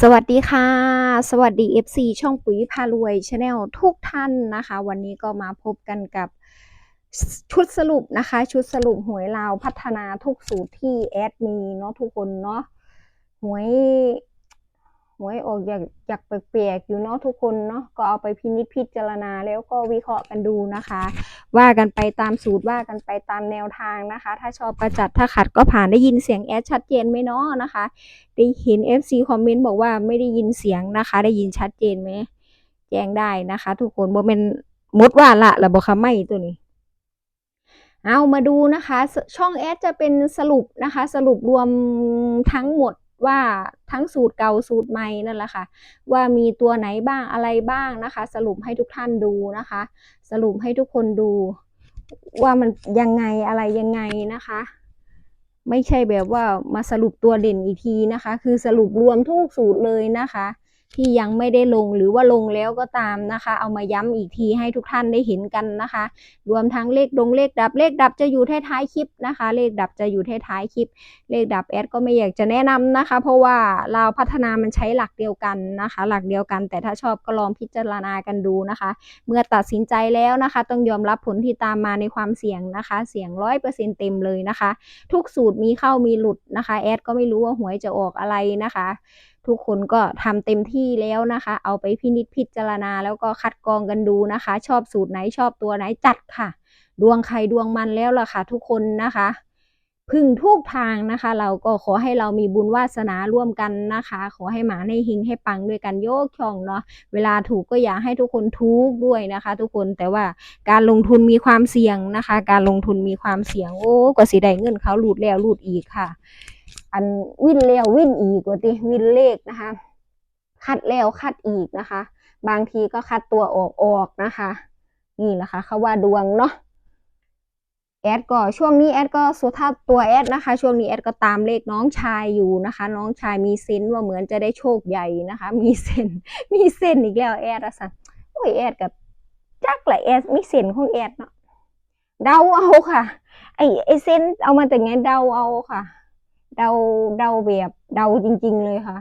สวัสดีค่ะ สวัสดี FC ช่องปุ๋ยพารวยชาแนลทุกท่านนะคะ วันนี้ก็มาพบกันกับชุดสรุปนะคะ ชุดสรุปหวยลาวพัฒนาทุกสูตรที่แอดมีเนาะทุกคนเนาะหวย หวยออกอยากอยากแปลกๆอยู่เนาะทุกคนเนาะก็เอาไปพินิจพิจารณาแล้วก็วิเคราะห์กันดูนะคะ ว่ากันไปตามสูตรว่ากันไปตามแนวทางนะคะ ถ้าชอบประจัดถ้าขัดก็ผ่านได้ยินเสียงแอดชัดเจนไหมเนาะนะคะได้เห็น FC คอมเมนต์บอกว่าไม่ได้ยินเสียงนะคะ ได้ยินชัดเจนไหมแจ้งได้นะคะ ทุกคนบ่เป็นมดว่าละระบบคำไม่ตัวนี้เอามาดูนะคะ ช่องแอดจะเป็นสรุปนะคะ สรุปรวมทั้งหมด ว่าทั้งสูตรเก่าสูตรใหม่นั่นแหละค่ะ ว่ามีตัวไหนบ้างอะไรบ้างนะคะ สรุปให้ทุกท่านดูนะคะ สรุปให้ทุกคนดู ว่ามันยังไงอะไรยังไงนะคะ ไม่ใช่แบบว่ามาสรุปตัวเด่นอีกทีนะคะ คือสรุปรวมทุกสูตรเลยนะคะ ที่ยังไม่ได้ลงหรือว่าลงแล้วก็ตามนะคะ เอามาย้ำอีกทีให้ทุกท่านได้เห็นกันนะคะ รวมทั้งเลขดงเลขดับเลขดับจะอยู่ท้ายๆคลิปนะคะ เลขดับจะอยู่ท้ายๆคลิป เลขดับแอดก็ไม่อยากจะแนะนำนะคะ เพราะว่าเราพัฒนามันใช้หลักเดียวกันนะคะ หลักเดียวกัน แต่ถ้าชอบก็ลองพิจารณากันดูนะคะ เมื่อตัดสินใจแล้วนะคะ ต้องยอมรับผลที่ตามมาในความเสี่ยงนะคะ เสี่ยงร้อยเปอร์เซ็นต์เต็มเลยนะคะ ทุกสูตรมีเข้ามีหลุดนะคะแอดก็ไม่รู้ว่าหวยจะออกอะไรนะคะ ทุกคนก็ทำเต็มที่แล้วนะคะ เอาไปพินิจพิจารณาแล้วก็คัดกรองกันดูนะคะ ชอบสูตรไหนชอบตัวไหนจัดค่ะ ดวงใครดวงมันแล้วล่ะค่ะ ทุกคนนะคะพึ่งทุกทางนะคะ เราก็ขอให้เรามีบุญวาสนาร่วมกันนะคะ ขอให้หมาในหิงให้ปังด้วยกันโยกช่องเนาะเวลาถูกก็อยากให้ทุกคนทุกด้วยนะคะ ทุกคนแต่ว่าการลงทุนมีความเสี่ยงนะคะ การลงทุนมีความเสี่ยงโอ้ก็สิได้เงินเขาหลุดแล้วหลุดอีกค่ะ อันวิ่นแล้ววิ่นอีกว่าติวิ่นเลขนะคะ คัดแล้วคัดอีกนะคะ บางทีก็คัดตัวออกออกนะคะ นี่แหละค่ะเขาว่าดวงเนาะแอดก็ช่วงนี้แอดก็สุดท้าตัวแอดนะคะ ช่วงนี้แอดก็ตามเลขน้องชายอยู่นะคะ น้องชายมีเซนว่าเหมือนจะได้โชคใหญ่นะคะ มีเซนมีเซนอีกแล้วแอดอะสันโอ้ยแอดกับจักแหละแอดมีเซนของแอดเนาะเดาเอาค่ะไอไอเซนเอามาแต่ไงเดาเอาค่ะ เดาเดาแบบเดาจริง ๆ เลยค่ะ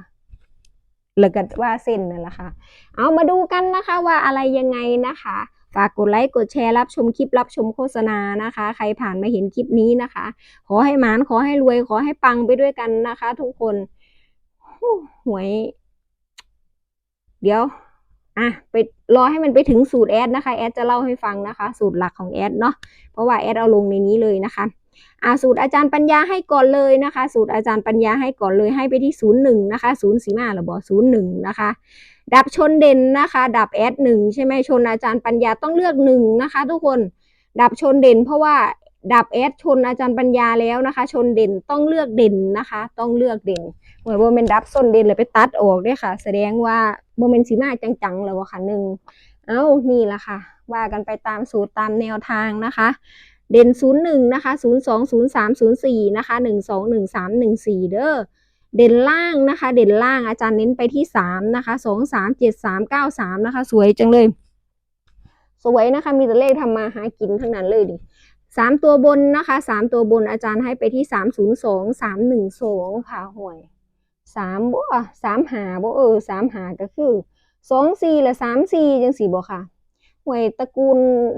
แล้วก็ว่าเส้นนั่นแหละค่ะ เอามาดูกันนะคะว่าอะไรยังไงนะคะ ฝากกดไลค์กดแชร์รับชมคลิปรับชมโฆษณานะคะ ใครผ่านมาเห็นคลิปนี้นะคะ ขอให้หมานขอให้รวยขอให้ปังไปด้วยกันนะคะ ทุกคนหวย เดี๋ยว อะไปรอให้มันไปถึงสูตรแอดนะคะ แอดจะเล่าให้ฟังนะคะ สูตรหลักของแอดเนาะเพราะว่าแอดเอาลงในนี้เลยนะคะ อาสูตรอาจารย์ปัญญาให้ก่อนเลยนะคะ สูตรอาจารย์ปัญญาให้ก่อนเลยให้ไปที่ศูนย์หนึ่งนะคะศูนย์สีมาหรือบอศูนย์หนึ่งนะคะ ดับชนเด่นนะคะ ดับแอดหนึ่งใช่ไหมชนอาจารย์ปัญญาต้องเลือกหนึ่งนะคะ ทุกคนดับชนเด่น เพราะว่าดับแอดชนอาจารย์ปัญญาแล้วนะคะ ชนเด่นต้องเลือกเด่นนะคะ ต้องเลือกเด่นเหมือนโมเมนดับส้นเด่นเลยไปตัดออกด้วยค่ะ แสดงว่าโมเมนสีมาจังๆเลยวะค่ะหนึ่งเอ้านี่แหละค่ะ ว่ากันไปตามสูตรตามแนวทางนะคะ เด่นศูนย์หนึ่งนะคะศูนย์สองศูนย์สามศูนย์สี่นะคะหนึ่งสองหนึ่งสามหนึ่งสี่เด้อ เด่นล่างนะคะ เด่นล่างอาจารย์เน้นไปที่สามนะคะสองสามเจ็ดสามเก้าสามนะคะ สวยจังเลย สวยนะคะ มีแต่เลขทำมาหากินทั้งนั้นเลยดิสามตัวบนนะคะสามตัวบนอาจารย์ให้ไปที่สามศูนย์สองสามหนึ่งสองค่ะห่วยสามบ่สามหาบ่เออสามหาก็คือสองสี่และสามสี่จังสี่บ่ค่ะ หวยตระกูล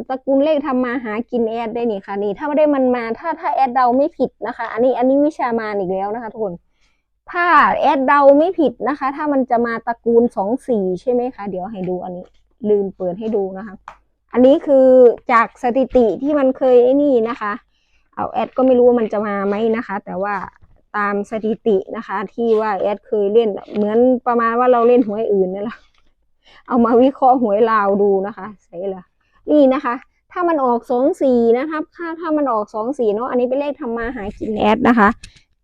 ตระกูลเลขทำมาหากินแอดได้นี่ค่ะนี่ ถ้าไม่ได้มันมาถ้าถ้าแอดเดาไม่ผิดนะคะ อันนี้อันนี้วิชามานอีกแล้วนะคะทุกคนถ้าแอดเดาไม่ผิดนะคะ ถ้ามันจะมาตระกูลสองสี่ใช่ไหมคะ เดี๋ยวให้ดูอันนี้ ลืมเปิดให้ดูนะคะ อันนี้คือจากสถิติที่มันเคยไอ้นี่นะคะ เอาแอดก็ไม่รู้ว่ามันจะมาไหมนะคะ แต่ว่าตามสถิตินะคะ ที่ว่าแอดเคยเล่นเหมือนประมาณว่าเราเล่นหวยอื่นนี่แหละ เอามาวิเคราะห์หวยลาวดูนะคะใช่ละนี่นะคะ ถ้ามันออกสองสี่นะคะถ้าถ้ามันออกสองสี่เนาะอันนี้เป็นเลขทำมาหากินแอดนะคะ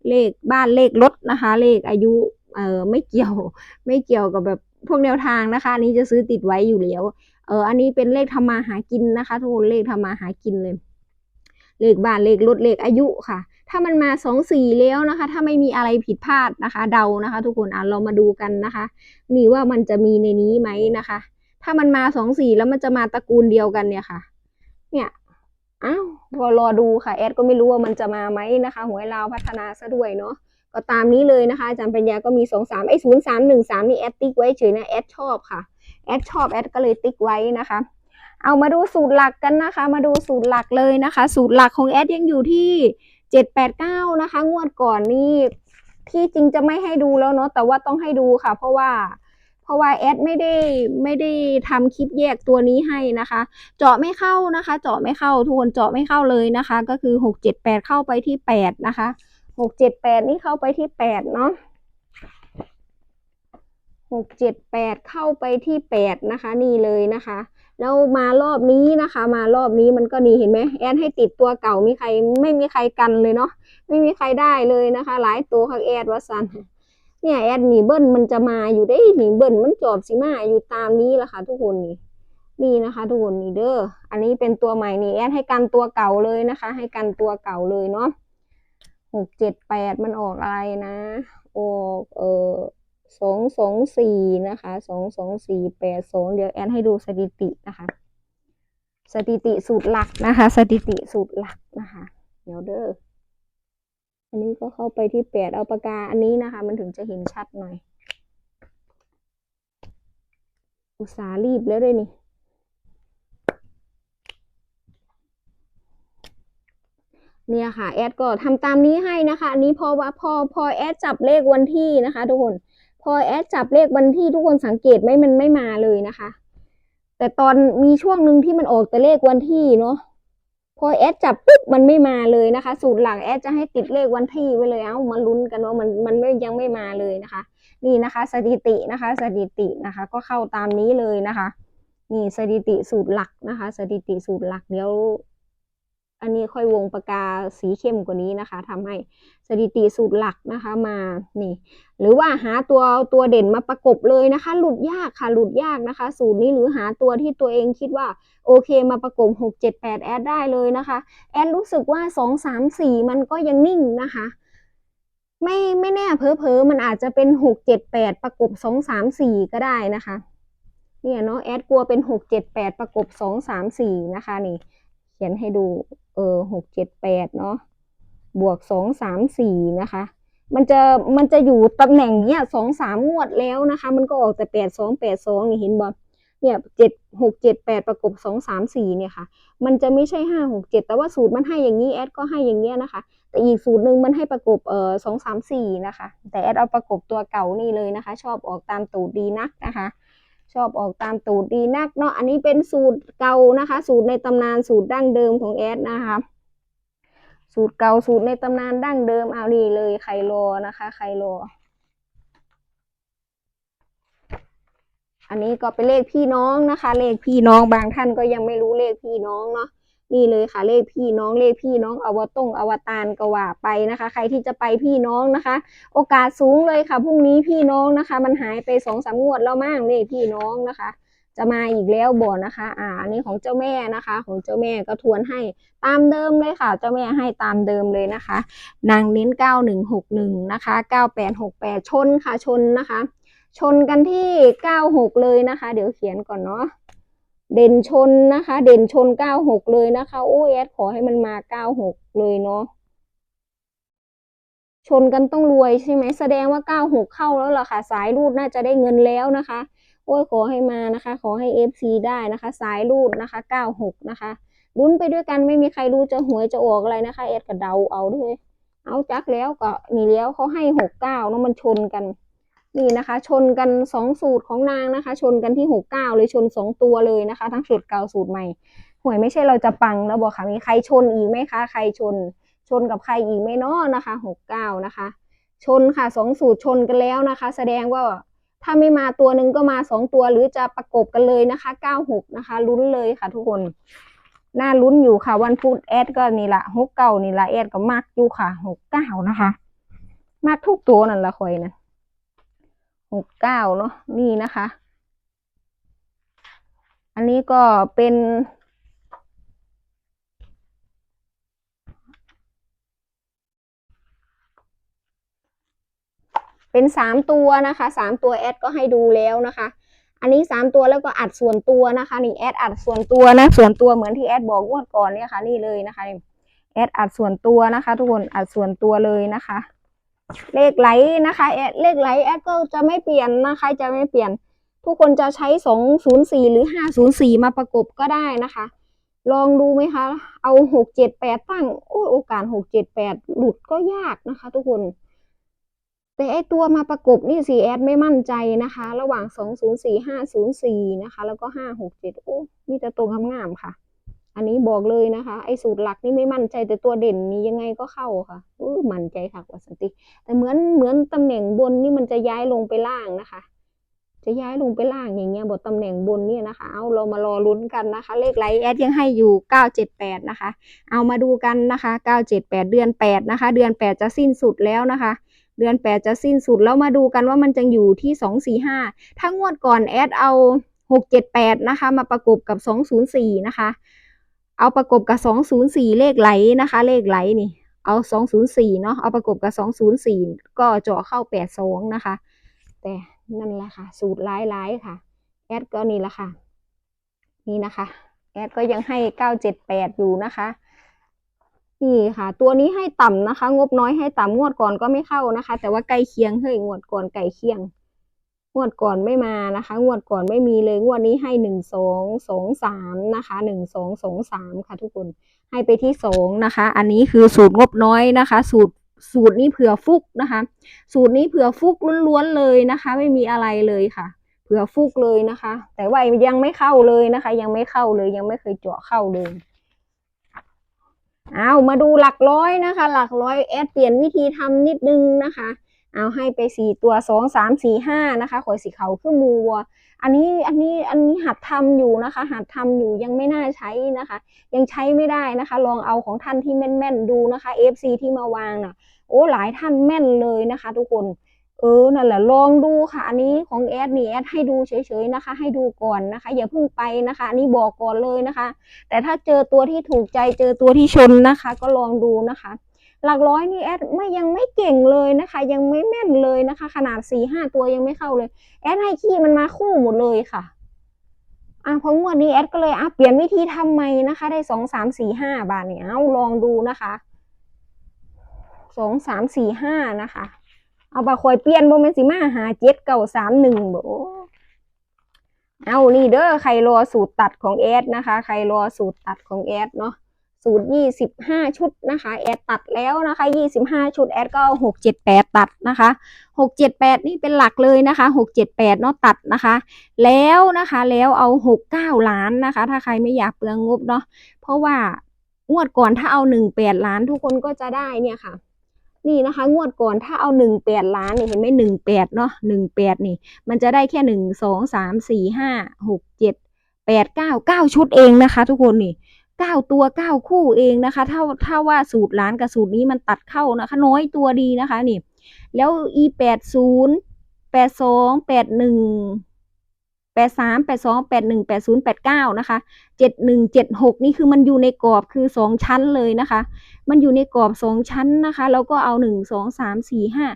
เลขบ้านเลขรถนะคะ เลขอายุเออไม่เกี่ยวไม่เกี่ยวกับแบบพวกแนวทางนะคะ อันนี้จะซื้อติดไว้อยู่แล้วเอออันนี้เป็นเลขทำมาหากินนะคะ ทุกคนเลขทำมาหากินเลย เลขบ้านเลขรถเลขอายุค่ะ ถ้ามันมาสองสี่แล้วนะคะ ถ้าไม่มีอะไรผิดพลาดนะคะ เดานะคะ ทุกคนอะเรามาดูกันนะคะ นี่ว่ามันจะมีในนี้ไหมนะคะ ถ้ามันมาสองสี่แล้วมันจะมาตระกูลเดียวกันเนี่ยค่ะ เนี่ยอ้าวรอรอดูค่ะแอดก็ไม่รู้ว่ามันจะมาไหมนะคะหวยลาวพัฒนาซะด้วยเนาะก็ตามนี้เลยนะคะอาจารย์ปัญญาก็มีสองสามไอ้ศูนย์สามหนึ่งสามนี่แอดติ๊กไว้เฉยนะแอดชอบค่ะแอดชอบแอดก็เลยติ๊กไว้นะคะ เอามาดูสูตรหลักกันนะคะ มาดูสูตรหลักเลยนะคะ สูตรหลักของแอดยังอยู่ที่ เจ็ดแปดเก้านะคะ งวดก่อนนี่ที่จริงจะไม่ให้ดูแล้วเนาะแต่ว่าต้องให้ดูค่ะ เพราะว่าเพราะว่าแอดไม่ได้ไม่ได้ทำคลิปแยกตัวนี้ให้นะคะ เจาะไม่เข้านะคะ เจาะไม่เข้าทุกคนเจาะไม่เข้าเลยนะคะ ก็คือหกเจ็ดแปดเข้าไปที่แปดนะคะหกเจ็ดแปดนี่เข้าไปที่แปดเนาะหกเจ็ดแปดเข้าไปที่แปดนะคะ นี่เลยนะคะ แล้วมารอบนี้นะคะ มารอบนี้มันก็นีเห็นไหมแอนให้ติดตัวเก่ามีใครไม่มีใครกันเลยเนาะไม่มีใครได้เลยนะคะ หลายตัวค่ะแอดว่าซันเนี่ยแอดนี่เบิ้ลมันจะมาอยู่ได้หนี่เบิ้ลมันจอบสิมาอยู่ตามนี้แหละค่ะ ทุกคนนี่นี่นะคะทุกคนนี่เด้ออันนี้เป็นตัวใหม่นี่แอดให้กันตัวเก่าเลยนะคะ ให้กันตัวเก่าเลยเนาะหกเจ็ดแปดมันออกอะไรนะออกเออ สองสองสี่นะคะสองสองสี่แปดสองเดี๋ยวแอดให้ดูสถิตินะคะ สถิติสูตรหลักนะคะ สถิติสูตรหลักนะคะ เดี๋ยวเด้ออันนี้ก็เข้าไปที่แปดเอาปากกาอันนี้นะคะ มันถึงจะเห็นชัดหน่อย อุตสาหรีบแล้วด้วยนี่เนี่ยค่ะแอดก็ทำตามนี้ให้นะคะอันนี้พอว่าพอพอแอดจับเลขวันที่นะคะ ทุกคน พอแอดจับเลขวันที่ทุกคนสังเกตไหมมันไม่มาเลยนะคะ แต่ตอนมีช่วงหนึ่งที่มันออกแต่เลขวันที่เนาะพอแอดจับปุ๊บมันไม่มาเลยนะคะ สูตรหลักแอดจะให้ติดเลขวันที่ไว้เลยเอ้ามาลุ้นกันว่ามันมันไม่ยังไม่มาเลยนะคะ นี่นะคะ สถิตินะคะ สถิตินะคะ ก็เข้าตามนี้เลยนะคะ นี่สถิติสูตรหลักนะคะ สถิติสูตรหลักเดี๋ยว อันนี้ค่อยวงปากกาสีเข้มกว่านี้นะคะทำให้สถิติสูตรหลักนะคะมานี่ หรือว่าหาตัวตัวเด่นมาประกบเลยนะคะ หลุดยากค่ะหลุดยากนะคะ สูตรนี้หรือหาตัวที่ตัวเองคิดว่าโอเคมาประกบหกเจ็ดแปดแอดได้เลยนะคะ แอดรู้สึกว่าสองสามสี่มันก็ยังนิ่งนะคะไม่ไม่แน่เพอเพอมันอาจจะเป็นหกเจ็ดแปดประกบสองสามสี่ก็ได้นะคะ เนี่ยเนาะแอดกลัวเป็นหกเจ็ดแปดประกบสองสามสี่นะคะนี่ เขียนให้ดู ออหกเจ็ดแปดเนาะบวกสองสามสี่นะคะ มันจะมันจะอยู่ตำแหน่งเนี้ยสองสามงวดแล้วนะคะ มันก็ออกแต่แปดสองแปดสองนี่เห็นบอเนี่ยเจ็ดหกเจ็ดแปดประกบสองสามสี่เนี่ยค่ะ มันจะไม่ใช่ห้าหกเจ็ดแต่ว่าสูตรมันให้อย่างนี้แอดก็ให้อย่างเงี้ยนะคะ แต่อีกสูตรหนึ่งมันให้ประกบเอ่อสองสามสี่นะคะ แต่แอดเอาประกบตัวเก่านี่เลยนะคะ ชอบออกตามตูดดีนักนะคะ ชอบออกตามตูดดีนักเนาะอันนี้เป็นสูตรเก่านะคะ สูตรในตำนานสูตรดั้งเดิมของแอดนะคะสูตรเก่าสูตรในตำนานดั้งเดิมเอาดีเลยไคโลนะคะไคโลอันนี้ก็เป็นเลขพี่น้องนะคะ เลขพี่น้องบางท่านก็ยังไม่รู้เลขพี่น้องเนาะ นี่เลยค่ะเลขพี่น้องเลขพี่น้องอวตงอวตารก็ว่าไปนะคะ ใครที่จะไปพี่น้องนะคะ โอกาสสูงเลยค่ะพรุ่งนี้พี่น้องนะคะ มันหายไปสองสามงวดแล้วมั่งเลขพี่น้องนะคะ จะมาอีกแล้วบ่นะคะ อ่าอันนี้ของเจ้าแม่นะคะ ของเจ้าแม่ก็ทวนให้ตามเดิมเลยค่ะ เจ้าแม่ให้ตามเดิมเลยนะคะ นางเน้นเก้าหนึ่งหกหนึ่งนะคะเก้าแปดหกแปดชนค่ะชนนะคะ ชนกันที่เก้าหกเลยนะคะ เดี๋ยวเขียนก่อนเนาะ เด่นชนนะคะ เด่นชนเก้าหกเลยนะคะโอ้ยแอดขอให้มันมาเก้าหกเลยเนาะชนกันต้องรวยใช่ไหมแสดงว่าเก้าหกเข้าแล้วล่ะค่ะ สายรูดน่าจะได้เงินแล้วนะคะ โอ้ยขอให้มานะคะ ขอให้เอฟซีได้นะคะ สายรูดนะคะเก้าหกนะคะลุ้นไปด้วยกันไม่มีใครรู้จะหวยจะออกอะไรนะคะเอดก็เดาเอาด้วยเอาจักแล้วก็นี่แล้วเขาให้หกเก้าเนาะมันชนกัน นี่นะคะ ชนกันสองสูตรของนางนะคะ ชนกันที่หกเก้าเลยชนสองตัวเลยนะคะ ทั้งสูตรเก่าสูตรใหม่หวยไม่ใช่เราจะปังแล้วบอกค่ะมีใครชนอีกไหมคะ ใครชน ชนกับใครอีกไหมเนาะนะคะหกเก้านะคะ ชนค่ะสองสูตรชนกันแล้วนะคะ แสดงว่าถ้าไม่มาตัวหนึ่งก็มาสองตัวหรือจะประกบกันเลยนะคะเก้าหกนะคะลุ้นเลยค่ะ ทุกคนน่าลุ้นอยู่ค่ะ วันพุธแอดก็นี่ละหกเก้านี่ละแอดก็มากอยู่ค่ะหกเก้านะคะ มากทุกตัวนั่นละคอยนะ หกเก้าเนาะนี่นะคะ อันนี้ก็เป็น เป็นสามตัวนะคะสามตัวแอดก็ให้ดูแล้วนะคะ อันนี้สามตัวแล้วก็อัดส่วนตัวนะคะ นี่แอดอัดส่วนตัวนะ ส่วนตัวเหมือนที่แอดบอกงวดก่อนเนี่ยค่ะ นี่เลยนะคะแอดอัดส่วนตัวนะคะ ทุกคนอัดส่วนตัวเลยนะคะ เลขไหลนะคะเลขไหลแอดก็จะไม่เปลี่ยนนะคะ จะไม่เปลี่ยน ทุกคนจะใช้สองศูนย์สี่หรือห้าศูนย์สี่มาประกบก็ได้นะคะ ลองดูไหมคะ เอาหกเจ็ดแปดตั้งโอ้โอกาสหกเจ็ดแปดหลุดก็ยากนะคะ ทุกคน แต่ไอตัวมาประกบนี่สีแอดไม่มั่นใจนะคะ ระหว่างสองศูนย์สี่ห้าศูนย์สี่นะคะ แล้วก็ห้าหกเจ็ดโอ้มีแต่ตรงงามๆค่ะ อันนี้บอกเลยนะคะ ไอ้สูตรหลักนี่ไม่มั่นใจแต่ตัวเด่นนี้ยังไงก็เข้าค่ะอู้มั่นใจค่ะวัสันติ แต่เหมือนเหมือนตำแหน่งบนนี่มันจะย้ายลงไปล่างนะคะ จะย้ายลงไปล่างอย่างเงี้ยบทตำแหน่งบนเนี่ยนะคะ เอาเรามารอลุ้นกันนะคะ เลขไลท์แอดยังให้อยู่เก้าเจ็ดแปดนะคะ เอามาดูกันนะคะเก้าเจ็ดแปดเดือนแปดนะคะ เดือนแปดจะสิ้นสุดแล้วนะคะเดือนแปดจะสิ้นสุดแล้วมาดูกันว่ามันจะอยู่ที่สองสี่ห้าถ้างวดก่อนแอดเอาหกเจ็ดแปดนะคะ มาประกบกับสองศูนย์สี่นะคะ เอาประกบกับสองศูนย์สี่เลขไหลนะคะ เลขไหลนี่ เอาสองศูนย์สี่เนาะ เอาประกบกับสองศูนย์สี่ก็เจาะเข้าแปดสองนะคะ แต่นั่นแหละค่ะ สูตรร้ายๆค่ะ แอดก็นี่แหละค่ะ นี่นะคะ แอดก็ยังให้เก้าเจ็ดแปดอยู่นะคะ นี่ค่ะ ตัวนี้ให้ต่ำนะคะ งบน้อยให้ต่ำงวดก่อนก็ไม่เข้านะคะ แต่ว่าใกล้เคียง เฮ้ย งวดก่อนไก่เคียง งวดก่อนไม่มานะคะ งวดก่อนไม่มีเลย งวดนี้ให้หนึ่งสองสองสามนะคะหนึ่งสองสองสามค่ะทุกคนให้ไปที่สองนะคะ อันนี้คือสูตรงบน้อยนะคะ สูตรสูตรนี้เผื่อฟุกนะคะ สูตรนี้เผื่อฟุกล้วนๆเลยนะคะ ไม่มีอะไรเลยค่ะ เผื่อฟุกเลยนะคะ แต่ว่ายังไม่เข้าเลยนะคะ ยังไม่เข้าเลยยังไม่เคยเจาะเข้าเลยเอามาดูหลักร้อยนะคะ หลักร้อยแอดเปลี่ยนวิธีทำนิดนึงนะคะ เอาให้ไปสี่ตัวสองสามสี่ห้านะคะข่อยสีเขาขึ้นมูวัว อันนี้อันนี้อันนี้หัดทำอยู่นะคะ หัดทำอยู่ยังไม่น่าใช้นะคะ ยังใช้ไม่ได้นะคะ ลองเอาของท่านที่แม่นๆดูนะคะ FC ที่มาวางน่ะ โอ้หลายท่านแม่นเลยนะคะ ทุกคนเออ นั่นแหละ ลองดูค่ะ อันนี้ของแอดนี่แอดให้ดูเฉยๆนะคะ ให้ดูก่อนนะคะ อย่าเพิ่งไปนะคะ อันนี้บอกก่อนเลยนะคะ แต่ถ้าเจอตัวที่ถูกใจ เจอตัวที่ชนนะคะ ก็ลองดูนะคะ หลักร้อยนี่แอดไม่ยังไม่เก่งเลยนะคะ ยังไม่แม่นเลยนะคะ ขนาดสี่ห้าตัวยังไม่เข้าเลย แอดให้ขี้มันมาคู่หมดเลยค่ะอะพองวดนี้แอดก็เลยอะเปลี่ยนวิธีทำใหมนะคะ ได้สองสามสี่ห้าบาทเนี่ยเอาลองดูนะคะสองสามสี่ห้านะคะ เอาบาคอยเปลี่ยนโบเมนสิมาหาเจ็ดเก้าสามหนึ่งโบเอานี่เด้อใครรอสูตรตัดของแอดนะคะ ใครรอสูตรตัดของแอดเนาะ สูตรยี่สิบห้าชุดนะคะ แอดตัดแล้วนะคะยี่สิบห้าชุดแอดก็หกเจ็ดแปดตัดนะคะหกเจ็ดแปดนี่เป็นหลักเลยนะคะหกเจ็ดแปดเนาะตัดนะคะ แล้วนะคะแล้วเอาหกเก้าล้านนะคะ ถ้าใครไม่อยากเปลืองงบเนาะเพราะว่างวดก่อนถ้าเอาหนึ่งแปดล้านทุกคนก็จะได้เนี่ยค่ะนี่นะคะงวดก่อนถ้าเอาหนึ่งแปดล้านนี่เห็นไหมหนึ่งแปดเนาะหนึ่งแปดนี่ มันจะได้แค่หนึ่งสองสามสี่ห้าหกเจ็ดแปดเก้าเก้าชุดเองนะคะ ทุกคนนี่ เก้าตัวเก้าคู่เองนะคะ ถ้าถ้าว่าสูตรร้านกับสูตรนี้มันตัดเข้านะคะ น้อยตัวดีนะคะนี่ แล้ว e แปดศูนย์แปดสองแปดหนึ่งแปดสามแปดสองแปดหนึ่งแปดศูนย์แปดเก้านะคะเจ็ดหนึ่งเจ็ดหกนี่คือมันอยู่ในกรอบคือสองชั้นเลยนะคะ มันอยู่ในกรอบสองชั้นนะคะ แล้วก็เอาหนึ่งสองสามสี่ห้า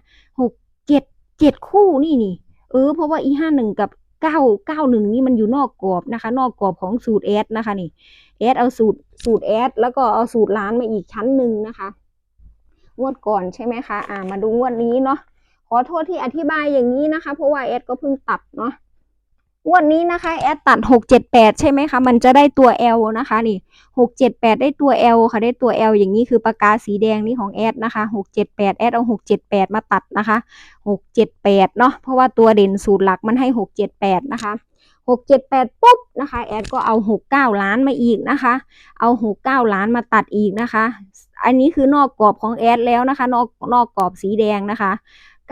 หกเจ็ดเจ็ดคู่นี่นี่ เออ เพราะว่า e ห้าหนึ่งกับ เก้าเก้าหนึ่งนี่มันอยู่นอกกรอบนะคะ นอกกรอบของสูตรแอดนะคะนี่แอดเอาสูตรสูตรแอดแล้วก็เอาสูตรร้านมาอีกชั้นหนึ่งนะคะงวดก่อนใช่ไหมคะอ่ามาดูงวดนี้เนาะขอโทษที่อธิบายอย่างนี้นะคะ เพราะว่าแอดก็เพิ่งตัดเนาะ งวดนี้นะคะแอดตัดหกเจ็ดแปดใช่ไหมคะ มันจะได้ตัว L นะคะนี่หกเจ็ดแปดได้ตัว L ค่ะ ได้ตัว L อย่างนี้คือปากกาสีแดงนี่ของแอดนะคะหกเจ็ดแปดแอดเอาหกเจ็ดแปดมาตัดนะคะหกเจ็ดแปดเนาะเพราะว่าตัวเด่นสูตรหลักมันให้หกเจ็ดแปดนะคะหกเจ็ดแปดปุ๊บนะคะ แอดก็เอาหกเก้าล้านมาอีกนะคะ เอาหกเก้าล้านมาตัดอีกนะคะ อันนี้คือนอกกรอบของแอดแล้วนะคะ นอกนอกกรอบสีแดงนะคะ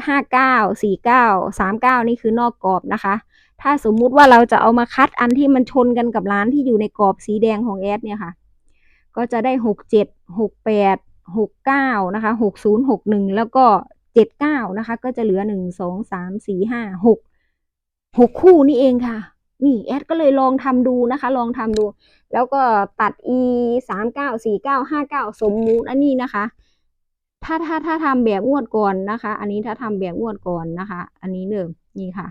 ห้าเก้าสี่เก้าสามเก้านี่คือนอกกรอบนะคะ ถ้าสมมุติว่าเราจะเอามาคัดอันที่มันชนกันกับร้านที่อยู่ในกรอบสีแดงของแอดเนี่ยค่ะ ก็จะได้หกเจ็ดหกแปดหกเก้านะคะหกศูนย์หกหนึ่งแล้วก็เจ็ดเก้านะคะ ก็จะเหลือหนึ่งสองสามสี่ห้าหกหกคู่นี่เองค่ะ นี่แอดก็เลยลองทำดูนะคะ ลองทำดู แล้วก็ตัด e สามเก้าสี่เก้าห้าเก้าสมมุติอันนี้นะคะ ถ้าถ้าถ้าทำแบบงวดก่อนนะคะ อันนี้ถ้าทำแบบงวดก่อนนะคะ อันนี้เดิมนี่ค่ะ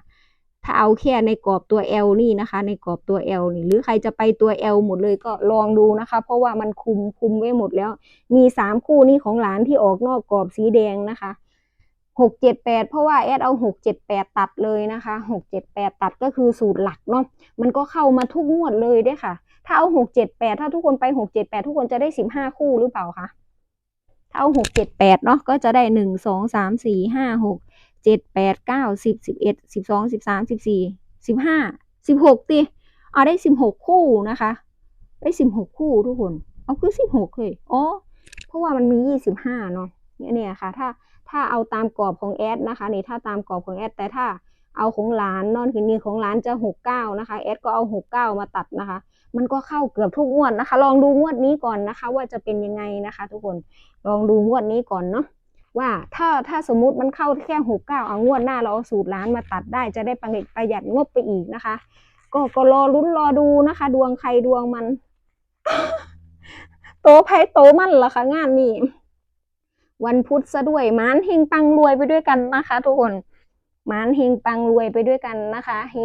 ถ้าเอาแค่ในกรอบตัว L นี่นะคะ ในกรอบตัว L นี่ หรือใครจะไปตัว L หมดเลยก็ลองดูนะคะ เพราะว่ามันคุมคุมไว้หมดแล้ว มีสามคู่นี้ของหลานที่ออกนอกกรอบสีแดงนะคะหกเจ็ดแปดเพราะว่าแอดเอาหกเจ็ดแปดตัดเลยนะคะหกเจ็ดแปดตัดก็คือสูตรหลักเนาะมันก็เข้ามาทุกงวดเลยเด้วยค่ะ ถ้าเอาหกเจ็ดแปดถ้าทุกคนไปหกเจ็ดแปดทุกคนจะได้สิบห้าคู่หรือเปล่าคะถ้าเอาหกเจ็ดแปดเนาะก็จะได้หนึ่งสองสามสี่ห้าหก เจ็ดแปดเก้าสิบสิบเอ็ดสิบสองสิบสามสิบสี่สิบห้าสิบหกตีเอาได้สิบหกคู่นะคะ ได้สิบหกคู่ทุกคน เอาคือสิบหกเลยอ๋อเพราะว่ามันมียี่สิบห้าเนาะเนี่ยเนี่ยค่ะ ถ้าถ้าเอาตามกรอบของแอดนะคะนี่ถ้าตามกรอบของแอดแต่ถ้าเอาของหลานนอนคือนี่ของหลานจะหกเก้านะคะแอดก็เอาหกเก้ามาตัดนะคะ มันก็เข้าเกือบทุกงวดนะคะ ลองดูงวดนี้ก่อนนะคะ ว่าจะเป็นยังไงนะคะ ทุกคนลองดูงวดนี้ก่อนเนาะ ว่าถ้าถ้าสมมุติมันเข้าแค่หกเก้าเอางวดหน้าเราเอาสูตรล้านมาตัดได้จะได้ประหยัดประหยัดงบไปอีกนะคะ ก็ก็รอลุ้นรอดูนะคะ ดวงใครดวงมัน โตไพ่โตมันล่ะคะงานนี้วันพุธซะด้วยมานเฮงปังรวยไปด้วยกันนะคะ ทุกคนมานเฮงปังรวยไปด้วยกันนะคะ เฮ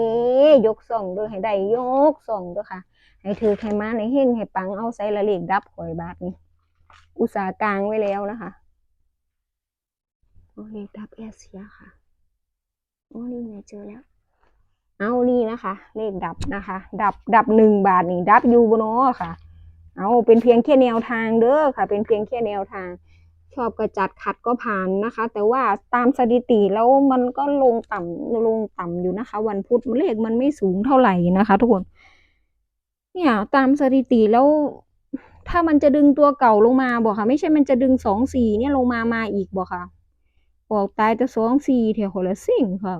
ยกส่องด้วยให้ได้ยกส่องด้วยค่ะ ให้ถือให้มานให้เฮงให้ปังเอาใส่ละเลขดับข่อยบาทนี้อุตสาหกลางไว้แล้วนะคะ โอเลขดับแอสเซียค่ะโอ้นี่ไงเจอแล้ว เอานี่นะคะ เลขดับนะคะ ดับดับหนึ่งบาทนี่ดับยูบเนค่ะ เอาเป็นเพียงแค่แนวทางเด้อค่ะ เป็นเพียงแค่แนวทาง ชอบกระจัดขัดก็ผ่านนะคะ แต่ว่าตามสถิติแล้วมันก็ลงต่ำลงต่ำอยู่นะคะ วันพุธเลขมันไม่สูงเท่าไหร่นะคะ ทุกคน เนี่ยตามสถิติแล้วถ้ามันจะดึงตัวเก่าลงมาบอกค่ะ ไม่ใช่มันจะดึงสองสี่เนี่ยลงมามาอีกบอกค่ะ ออกตายแต่สองสี่เถวคนละสิ่งค่ะ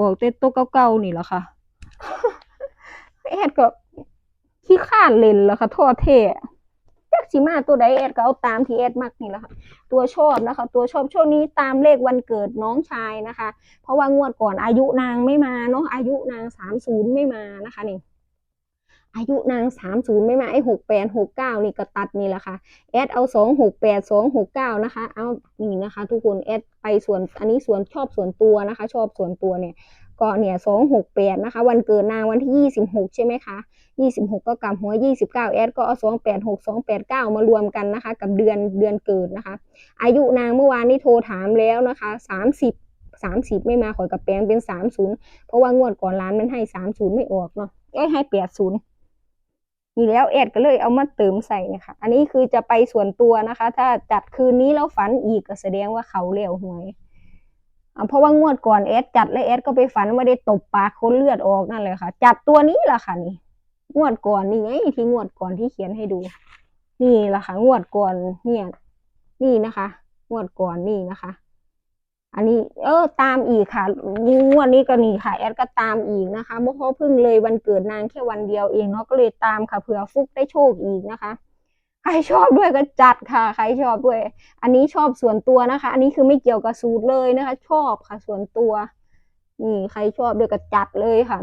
ออกแต่ตัวเก่าๆนี่แหละค่ะแอดก็ขี้ข้านเล่นแล้วค่ะโทษเทจักสิมาตัวใดแอดก็เอาตามที่แอดมักนี่แหละค่ะ ตัวชอบนะคะ ตัวชอบช่วงนี้ตามเลขวันเกิดน้องชายนะคะ เพราะว่างวดก่อนอายุนางไม่มาเนาะอายุนางสามศูนย์ไม่มานะคะนี่ อายุนางสามศูนย์ไม่มาไอ้หกแปดหกเก้านี่ก็ตัดนี่แหละค่ะ แอดเอาสองหกแปดสองหกเก้านะคะ เอานี่นะคะ ทุกคนแอดไปส่วนอันนี้ส่วนชอบส่วนตัวนะคะ ชอบส่วนตัวเนี่ยก็เนี่ยสองหกแปดนะคะ วันเกิดนางวันที่ยี่สิบหกใช่ไหมคะยี่สิบหกก็กลับหัวยี่สิบเก้าแอดก็เอาสองแปดหกสองแปดเก้ามารวมกันนะคะ กับเดือนเดือนเกิดนะคะ อายุนางเมื่อวานนี้โทรถามแล้วนะคะสามสิบสามสิบไม่มาขอยกับแปลงเป็นสามศูนย์เพราะว่างวดก่อนร้านมันให้สามศูนย์ไม่ออกเนาะเอ้ให้แปดศูนย์ นี่แล้วแอดก็เลยเอามาเติมใส่นะคะ อันนี้คือจะไปส่วนตัวนะคะ ถ้าจัดคืนนี้แล้วฝันอีกก็แสดงว่าเขาเลี้ยวหวยเพราะว่างวดก่อนแอดจัดแล้วแอดก็ไปฝันว่าได้ตบปากคนเลือดออกนั่นเลยค่ะ จัดตัวนี้แหละค่ะนี่งวดก่อนนี่ไงที่งวดก่อนที่เขียนให้ดู นี่แหละค่ะงวดก่อนเนี่ย นี่นะคะ งวดก่อนนี่นะคะ อันนี้เออตามอีกค่ะงวดนี้ก็นี่ค่ะแอดก็ตามอีกนะคะเมื่อเพิ่งเลยวันเกิดนางแค่วันเดียวเองเนาะก็เลยตามค่ะเผื่อฟุกได้โชคอีกนะคะใครชอบด้วยก็จัดค่ะ ใครชอบด้วย อันนี้ชอบส่วนตัวนะคะ อันนี้คือไม่เกี่ยวกับสูตรเลยนะคะ ชอบค่ะส่วนตัว นี่ใครชอบด้วยก็จัดเลยค่ะ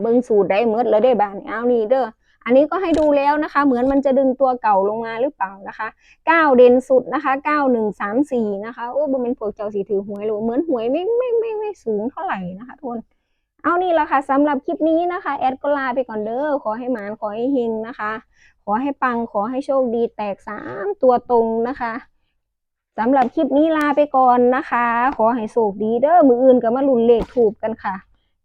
เบิ้งสูตรได้เมดเลยได้บานเอานี่เด้อ อันนี้ก็ให้ดูแล้วนะคะ เหมือนมันจะดึงตัวเก่าลงมาหรือเปล่านะคะเก้าเด่นสุดนะคะเก้าหนึ่งสามสี่นะคะโอ้บ่เป็นพวกเจ้าสีถือหวยหรือเหมือนหวยไม่ไม่ไม่ไม่สูงเท่าไหร่นะคะทุกคนเอานี่ละค่ะสำหรับคลิปนี้นะคะ แอดก็ลาไปก่อนเด้อขอให้หมานขอให้เฮงนะคะ ขอให้ปังขอให้โชคดีแตกสามตัวตรงนะคะสำหรับคลิปนี้ลาไปก่อนนะคะ ขอให้โชคดีเด้อมืออื่นก็มาลุ้นเลขถูกกันค่ะ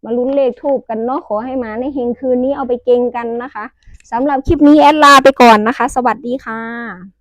มาลุ้นเลขถูกกันเนาะขอให้หมาในเฮงคืนนี้เอาไปเก่งกันนะคะ สำหรับคลิปนี้แอดลาไปก่อนนะคะ สวัสดีค่ะ